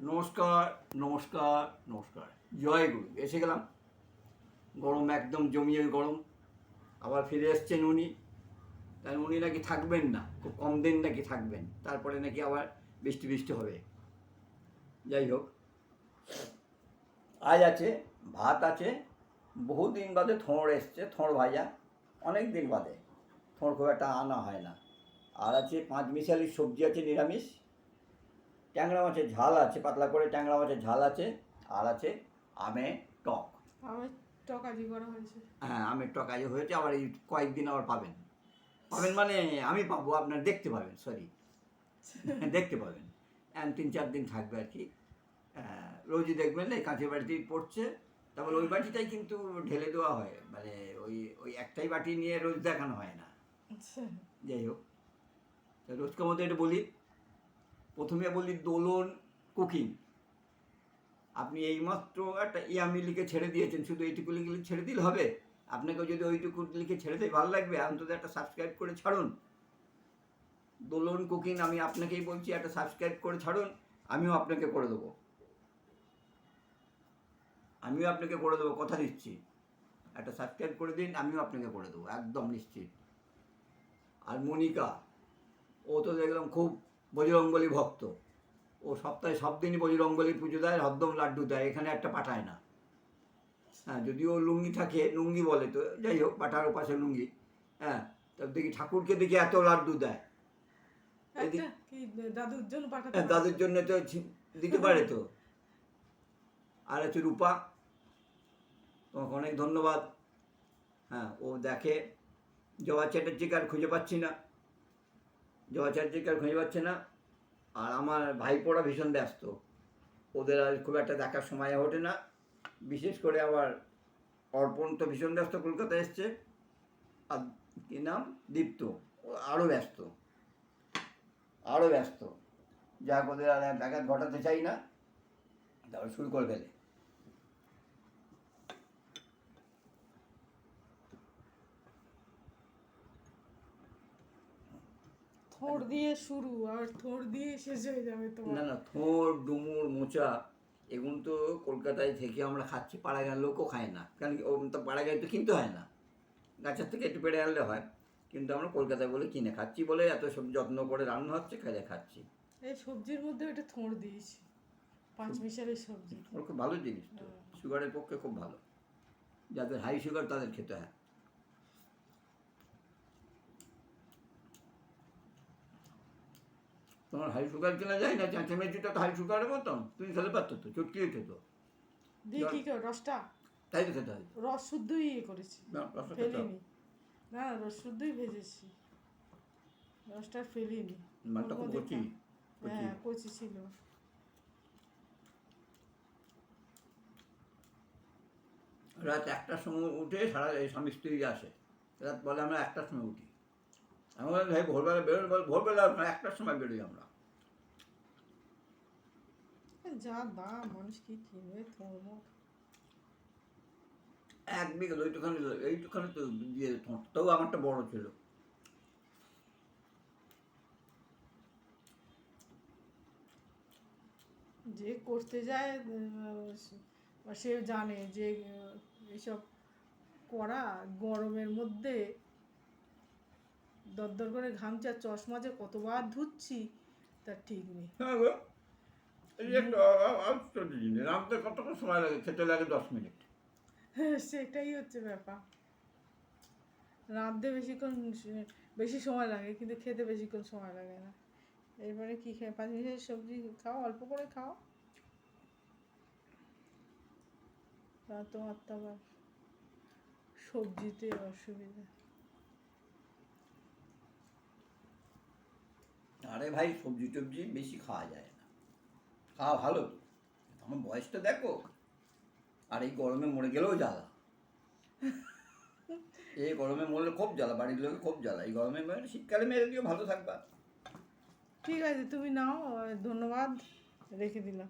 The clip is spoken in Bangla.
নমস্কার নমস্কার নমস্কার। জয় গুরু, এসে গেলাম। গরম একদম জমিয়ে গরম। আবার ফিরে এসছেন উনি। তাই উনি নাকি থাকবেন না, খুব কম দিন নাকি থাকবেন। তারপরে নাকি আবার বৃষ্টি বৃষ্টি হবে। যাই হোক, আজ আছে, ভাত আছে বহুদিন বাদে থোঁড় এসছে, থোঁড় ভাজা। অনেক দিন বাদে, থোঁড় খুব একটা আনা হয় না। আর আছে পাঁচ মিশালি সবজি আছে নিরামিষ। ট্যাংরা মাছের ঝাল আছে পাতলা করে ট্যাংরা মাছের ঝাল আছে আর আছে আমে টক। আমার টকাজি করা হয়েছে। হ্যাঁ আমের টক আজ হয়েছে আবার এই কয়েকদিন আবার পাবেন। পাবেন মানে আমি পাবো আপনার দেখতে পাবেন সরি দেখতে পাবেন। তিন চার দিন থাকবে আর কি। রোজই দেখবেন এই কাঁচের বাড়িতেই পড়ছে। তারপর ওই বাটিটাই কিন্তু ঢেলে দেওয়া হয় মানে ওই ওই একটাই বাটি নিয়ে রোজ দেখানো হয় না। যাই হোক। তা রোজকার মতো এটা বলি। প্রথমে বলি দোলন কুকিং। আপনি এইমাত্র একটা ইয়ামি লিখে ছেড়ে দিয়েছেন, শুধু এইটুকু লিখে ছেড়ে দিলে হবে? আপনাকে যদি ওইটুকু লিখে ছেড়ে দেয়, ভালো লাগবে? অন্তত একটা সাবস্ক্রাইব করে ছাড়ুন। দোলন কুকিং আমি আপনাকেই বলছি, একটা সাবস্ক্রাইব করে ছাড়ুন, আমিও আপনাকে করে দেবো। আমিও আপনাকে করে দেবো, কথা দিচ্ছি একটা সাবস্ক্রাইব করে দিন, আমিও আপনাকে করে দেবো, একদম নিশ্চিত। আর মনিকা, ও তো দেখলাম খুব বজরঙ্গলি ভক্ত। ও সপ্তাহে সব দিনই বজরঙ্গলি পুজো দেয় হদ্দম লাড্ডু দেয় এখানে একটা পাঠায় না। হ্যাঁ যদিও লুঙ্গি থাকে লুঙ্গি বলে তো যাই হোক পাঠার ওপাশে লুঙ্গি। হ্যাঁ তা দেখি ঠাকুরকে দেখি এত লাড্ডু দেয়। দাদুর জন্য হ্যাঁ, দাদুর জন্য তো দিতে পারে তো। আর হচ্ছে রূপা। তোমাকে অনেক ধন্যবাদ। হ্যাঁ ও দেখে। জবা চ্যাটার্জিকে আর খুঁজে পাচ্ছি না। জবা চ্যাটার্জিকে আর খুঁজে পাচ্ছে না। আর আমার ভাইপোরা ভীষণ ব্যস্ত। ওদের আর খুব একটা দেখার সময় ওঠে না। বিশেষ করে আবার অর্পণ তো ভীষণ ব্যস্ত কলকাতা এসছে। আর কী নাম? দীপ্ত। আরও ব্যস্ত। আরও ব্যস্ত। যা ওদের আর ব্যাঘাত ঘটাতে চাই না। তারপর শুরু করে ফেলে। থোড় দিয়ে শুরু আর থোড় দিয়ে শেষ হয়ে যাবে না তোমার। না থোড় ডুমুর মোচা এগুলো তো কলকাতায় থেকে আমরা খাচ্ছি পাড়াগাঁয়ের লোকও খায় না। কারণ তো পাড়াগাঁয়ে তো কিনতে হয় না। গাছের থেকে একটু পেড়ে আনলে হয় কিন্তু আমরা কলকাতায় বলে কিনে খাচ্ছি বলে এত সব যত্ন করে রান্না হচ্ছে খাইলে খাচ্ছি। এই সবজির মধ্যে ওটা থোড় দিয়েছি পাঁচ মিশালি সবজি। ওর খুব ভালো জিনিস তো সুগারের পক্ষে খুব ভালো। যাদের হাই সুগার তাদের খেতে হয়। তোমার হাই সুগার কেনা যায় না? চাঁচা মেজিটা তো হাই সুগারের মতন। তুমি খেলে পারতো তো চটকি খেত দিয়ে কি করে রসটা? তাই তো খেতে হয়। রস শুদ্ধই ইয়ে করেছি। না হবে। ফেলিনি। না রস শুদ্ধই ভেজেছি। রসটা ফেলিনি। মালটা খুব কচি হ্যাঁ কচি ছিল। রাত একটার সময় উঠে সারা স্বামী স্ত্রী আসে। রাত বলে আমরা একটার সময় উঠি। আমি বললাম ভাই ভোরবেলা বেরোই বলে ভোরবেলা একটার সময় বেরোই আমরা। যা দাম মানুষ কি কিনবে থোড় মোট এক বিঘে ওইটুখানি এইটুখানি তো দিয়ে তবু আমারটা বড় ছিল। যে করতে যায় সে জানে যে এসব করা গরমের মধ্যে দরদর করে ঘামছে আর চশমা যে কতবার ধুচ্ছি তার ঠিক নেই। হ্যাঁ রামতে কতক্ষণ সময় লাগে? খেতে লাগে দশ মিনিট। সেটাই হচ্ছে ব্যাপার। রাঁধতে বেশিক্ষণ বেশি সময় লাগে কিন্তু খেতে বেশিক্ষণ সময় লাগে না। এরপরে কী খাই পাঁচ মিনিটের সবজি খাও অল্প করে খাও। তা তোমার তো আবার সবজিতে অসুবিধা। আরে ভাই, সবজি টবজি বেশি খাওয়া যায় না। খাওয়া ভালো। আমার বয়সটা দেখো। আর এই গরমে মরে গেলেও জ্বালা। এই গরমে মরলে খুব জ্বালা, বাড়ির লোকে খুব জ্বালা। এই গরমে শীতকালে মেরে দিও, ভালো থাকবা। ঠিক আছে, তুমি নাও, ধন্যবাদ। রেখে দিলাম।